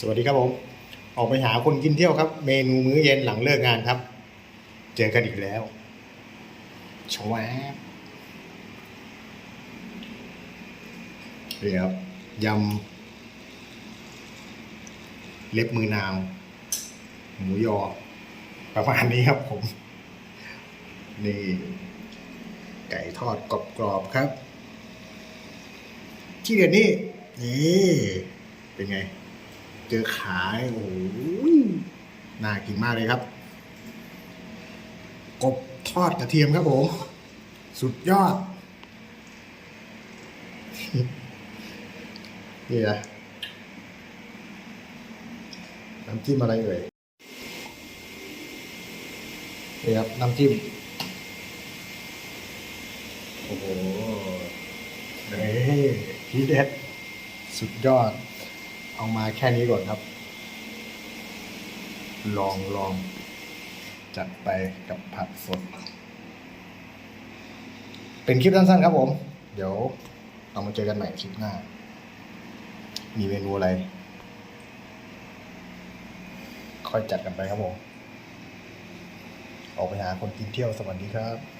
สวัสดีครับผม ออกไปหาคนกินเที่ยวครับ เมนูมื้อเย็นหลังเลิกงานครับ เจอกันอีกแล้วชวาบนี่ครับยำเล็บมือนางหมูยอ ประมาณนี้ครับผม นี่ ไก่ทอดกรอบๆครับ ที่เด็ดนี่ นี่ เป็นไง เจอขายโอ้โหน่ากินมากเลยครับ กบทอดกระเทียมครับผมสุดยอด นี่นะน้ำจิ้มอะไรเอ่ยนี่ครับน้ำจิ้ม โอ้โหเฮ้ยทีเด็ด สุดยอด เอามาแค่นี้ก่อนครับ ลองลองจัดไปกับผักสด เป็นคลิปสั้นๆครับผม เดี๋ยวเรามาเจอกันใหม่คลิปหน้า มีเมนูอะไร ค่อยจัดกันไปครับผม ออกไปหาคนกินเที่ยวสวัสดีครับ